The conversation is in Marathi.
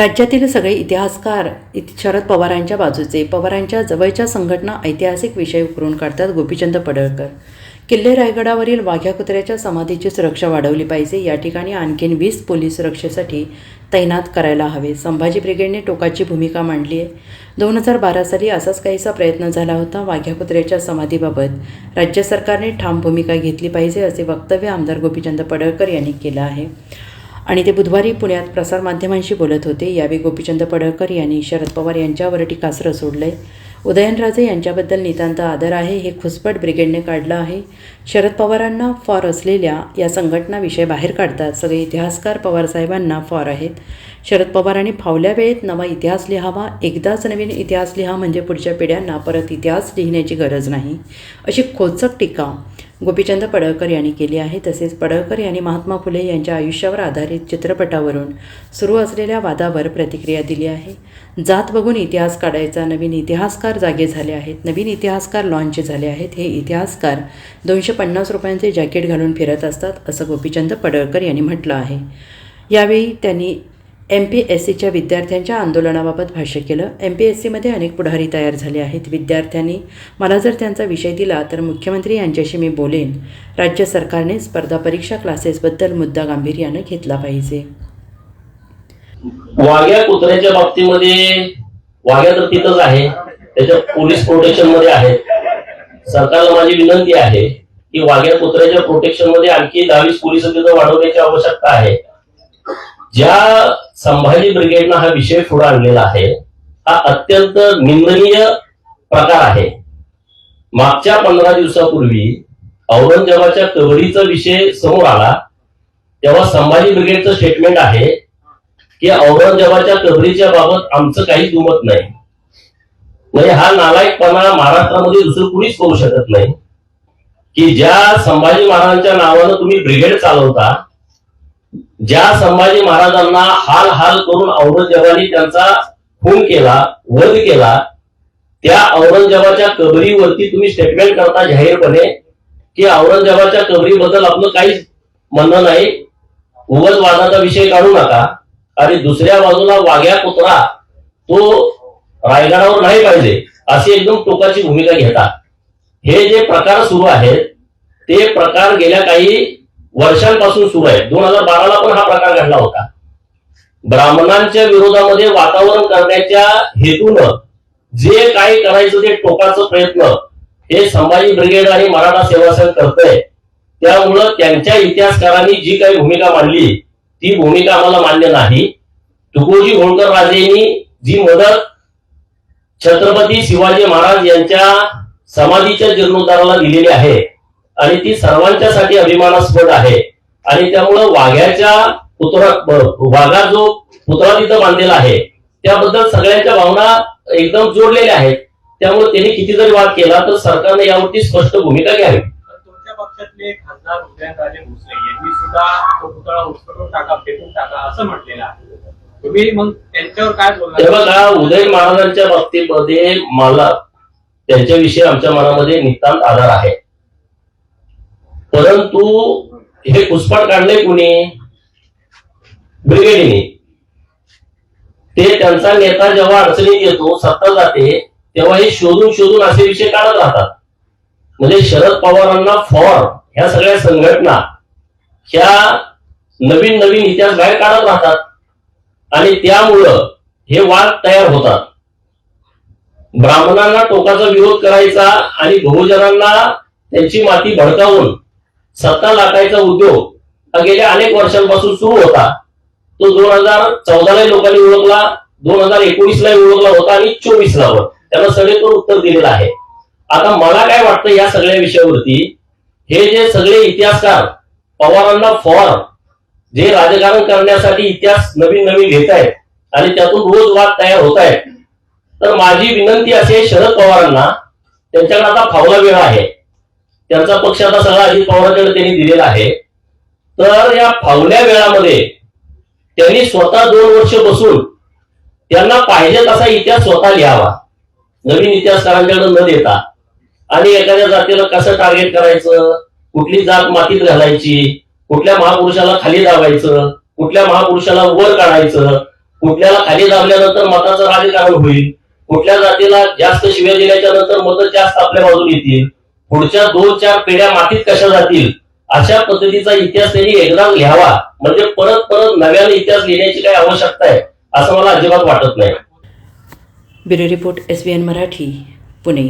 राज्यातील सगळे इतिहासकार इत- शरद पवारांच्या बाजूचे पवारांच्या जवळच्या संघटना ऐतिहासिक विषय उकरून काढतात गोपीचंद पडळकर. किल्ले रायगडावरील वाघ्या कुत्र्याच्या समाधीची सुरक्षा वाढवली पाहिजे या ठिकाणी आणखीन वीस पोलीस सुरक्षेसाठी तैनात करायला हवे. संभाजी ब्रिगेडने टोकाची भूमिका मांडली आहे. दोन हजार बारा साली असाच काहीसा प्रयत्न झाला होता. वाघ्या कुत्र्याच्या समाधीबाबत राज्य सरकारने ठाम भूमिका घेतली पाहिजे असे वक्तव्य आमदार गोपीचंद पडळकर यांनी केलं आहे. आणि ते बुधवारी पुण्यात प्रसारमाध्यमांशी बोलत होते. यावेळी गोपीचंद पडळकर यांनी शरद पवार यांच्यावर टीकास्त्र सोडलंय. उदयनराजे यांच्याबद्दल नितांत आदर आहे. हे खुसपट ब्रिगेडने काढलं आहे. शरद पवारांना फॉर असलेल्या या संघटनाविषयी बाहेर काढतात. सगळे इतिहासकार पवारसाहेबांना फॉर आहेत. शरद पवारांनी फावल्या वेळेत नवा इतिहास लिहावा. एकदाच नवीन इतिहास लिहा म्हणजे पुढच्या पिढ्यांना परत इतिहास लिहिण्याची गरज नाही. अशी खोचक टीका गोपीचंद पडळकर यांनी केली आहे. तसेच पडळकर यांनी महात्मा फुले यांच्या आयुष्यावर आधारित चित्रपटावरून सुरू असलेल्या वादावर प्रतिक्रिया दिली आहे. जात बघून इतिहास काढायचा नवीन इतिहासकार जागे झाले आहेत. नवीन इतिहासकार लॉन्च झाले आहेत. हे इतिहासकार दोनशे पन्नास रुपयांचे जॅकेट घालून फिरत असतात असं गोपीचंद पडळकर यांनी म्हटलं आहे. यावेळी त्यांनी एम पी एस सीच्या विद्यार्थ्यांच्या आंदोलनाबाबत भाष्य केलं. एम पी एस सीमध्ये अनेक पुढारी तयार झाले आहेत. विद्यार्थ्यांनी मला जर त्यांचा विषय दिला तर मुख्यमंत्री यांच्याशी मी बोलेन. राज्य सरकारने स्पर्धा परीक्षा क्लासेसबद्दल मुद्दा गांभीर्यानं घेतला पाहिजे. वाघ्या कुत्र्याच्या बाबतीमध्ये वाघ्या तर तिथंच आहे. त्याच्या पोलीस प्रोटेक्शनमध्ये आहे. सरकारला माझी विनंती आहे की वाघ्या कुत्र्याच्या प्रोटेक्शनमध्ये आणखी दहावीस पोलीस वाढवण्याची आवश्यकता आहे. ज्या संभाजी ब्रिगेडनं हा विषय पुढे आणलेला आहे हा अत्यंत निंदनीय प्रकार आहे. मागच्या पंधरा दिवसापूर्वी औरंगजेबाच्या कबड्डीचा विषय समोर आला तेव्हा संभाजी ब्रिगेडचं स्टेटमेंट आहे की औरंगजेबाच्या कबरीच्या बाबत आमचं काही दुमत नाही. म्हणजे हा नालायकपणा महाराष्ट्रामध्ये दुसरं कुणीच करू शकत नाही. की ज्या संभाजी महाराजांच्या नावानं तुम्ही ब्रिगेड चालवता ज्या संभाजी महाराजांना हाल हाल करून औरंगजेबाने त्यांचा खून केला वध केला त्या औरंगजेबाच्या कबरीवरती तुम्ही स्टेटमेंट करता जाहीरपणे की औरंगजेबाच्या कबरीबद्दल आपलं काहीच म्हणणं नाही. उगत वादाचा विषय काढू नका. आणि दुसऱ्या बाजूला वाघ्या कुत्रा तो रायगडावर नाही पाहिजे अशी एकदम टोकाची भूमिका घेतात. हे जे प्रकार सुरू आहेत ते प्रकार गेल्या काही वर्षांपासून सुरू आहे. दोन हजार बाराला पण हा प्रकार घडला होता. ब्राह्मणांच्या विरोधामध्ये वातावरण करण्याच्या हेतूनं जे काही करायचं ते टोकाचं प्रयत्न हे संभाजी ब्रिगेड आणि मराठा सेवा संघ करतंय. त्यामुळं त्यांच्या इतिहासकारांनी जी काही भूमिका मांडली ती भूमिका आम्हाला मान्य नाही. तुकोजी होळकर राजेंनी जी मदत छत्रपती शिवाजी महाराज यांच्या समाधीच्या जीर्णोद्धाराला दिलेली आहे आणि ती सर्वांच्यासाठी अभिमानास्पद आहे. आणि त्यामुळं वाघ्याच्या पुतळा वाघा जो पुतळा तिथं बांधलेला आहे त्याबद्दल सगळ्यांच्या भावना एकदम जोडलेल्या आहेत. त्यामुळे त्यांनी किती जरी वाद केला तर सरकारने यावरती स्पष्ट भूमिका घ्यावी. तुमच्या पक्षातले खासदार उदयनराजे भोसले यांनी सुद्धा तो पुतळा उचलून टाका फेकून टाका असं म्हटलेलं आहे. तुम्ही मग त्यांच्यावर काय बोलणार? बघा उदय महाराजांच्या बाबतीमध्ये मला त्यांच्याविषयी आमच्या मनामध्ये नितांत आधार आहे. परंतु हे घुसपाट काढले कुणी? ब्रिगेडीने. ते त्यांचा नेता जेव्हा अडचणीत येतो सत्ता जाते तेव्हा हे शोधून शोधून असे विषय काढत राहतात. म्हणजे शरद पवारांना फॉर ह्या सगळ्या संघटना ह्या नवीन नवीन इतिहास बाहेर काढत राहतात. आणि त्यामुळं हे वाद तयार होतात. ब्राह्मणांना टोकाचा विरोध करायचा आणि बहुजनांना त्यांची माती भडकावून सत्ता लाटायचा उद्योग हा गेल्या अनेक वर्षांपासून सुरू होता. तो दोन हजार चौदाला लोकांनी ओळखला दोन हजार एकोणीसला ओळखला होता आणि चोवीसला वर त्याला सगळेकडून उत्तर दिलेलं आहे. आता मला काय वाटतं या सगळ्या विषयावरती हे जे सगळे इतिहासकार पवारांना फॉर जे राजकारण करण्यासाठी इतिहास नवीन नवीन घेत आहेत आणि त्यातून रोज वाद तयार होत आहेत तर माझी विनंती असे शरद पवारांना त्यांच्याकडे आता फावला वेळ आहे. त्यांचा पक्ष आता सगळा अजित पवारांकडे त्यांनी दिलेला आहे. तर या फावल्या वेळामध्ये त्यांनी स्वतः दोन वर्ष बसून त्यांना पाहिजे तसा इतिहास स्वतः लिहावा. नवीन इतिहासकारांकडे न देता. आणि एखाद्या जातीला कसं टार्गेट करायचं? कुठली जात मातीत घालायची? कुठल्या महापुरुषाला खाली दाबायचं? कुठल्या महापुरुषाला वर काढायचं? कुठल्याला खाली दाबल्यानंतर मताचं राजकारण होईल? कुठल्या जातीला जास्त शिव्या दिल्याच्या नंतर मतं जास्त आपल्या बाजून येतील? पुढच्या दोन चार पिढ्या मातीत कशा जातील अशा पद्धतीचा इतिहास त्यांनी एकदा लिहावा. म्हणजे परत परत नव्याने इतिहास लिहिण्याची काही आवश्यकता आहे असं मला अजिबात वाटत नाही. Bureau report S B N Marathi Pune.